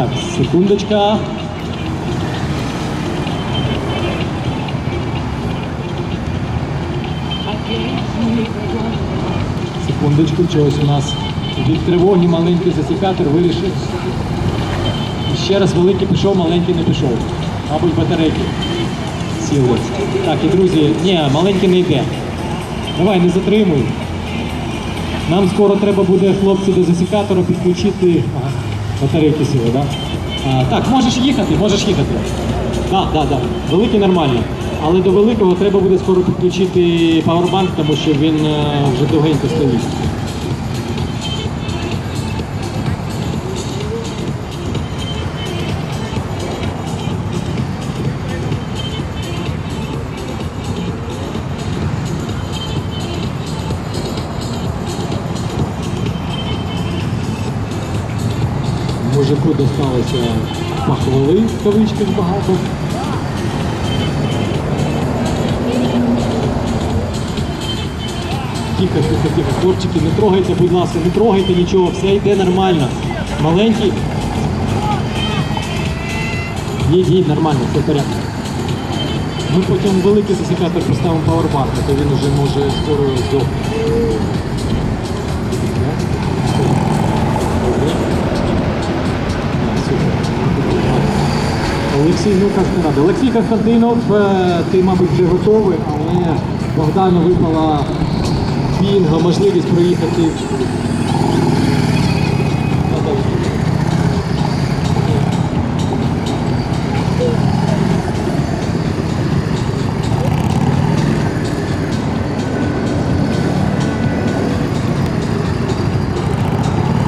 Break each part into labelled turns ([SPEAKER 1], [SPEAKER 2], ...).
[SPEAKER 1] Так, секундочка. Секундочку, чогось у нас від тривоги маленький засікатор вирішив. Ще раз великий пішов, маленький не пішов. Мабуть, батарейки сіли. Так, і друзі, ні, маленький не йде. Давай, не затримуй. Нам скоро треба буде хлопці до засікатора підключити. Батарейки сіли, так? Да? Так, можеш їхати, можеш їхати. Так, так, так. Великий нормально. Але до великого треба буде скоро підключити павербанк, тому що він е, вже довгенько стоїть. Мужику досталося похвали в кавичках багато. Тихо, тихо, тихо, хлопчики, не трогайте, будь ласка, не трогайте нічого, все йде нормально. Маленький. Їдь, їдь, нормально, все в порядку. Ми потім великий засікатор поставимо пауербанк, то він вже може скоро здохнути. Олексій Каскарад. Олексій Константинов, е, ти, мабуть, вже готовий, але Богдану випала бінго, можливість проїхати.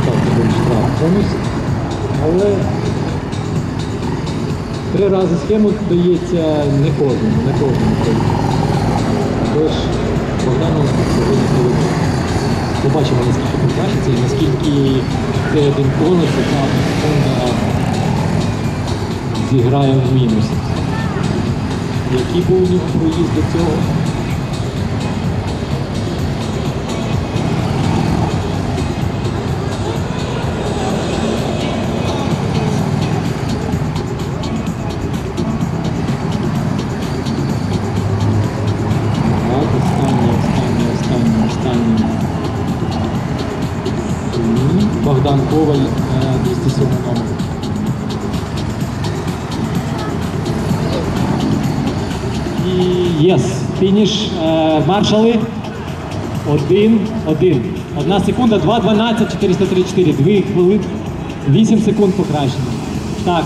[SPEAKER 1] Так, це штраф. Але Три рази схему дається не кожному, не кожному. Тож Богдану сьогодні сьогодні. Побачимо, наскільки покращиться і наскільки цей один яка зіграє в мінус. Який був у нього проїзд до цього? Богдан Коваль, е, 207 номер. І єс, фініш. Е, Маршали. Один, один. Одна секунда, 2.12, 434. Дві хвилини. 8 секунд покращення. Так,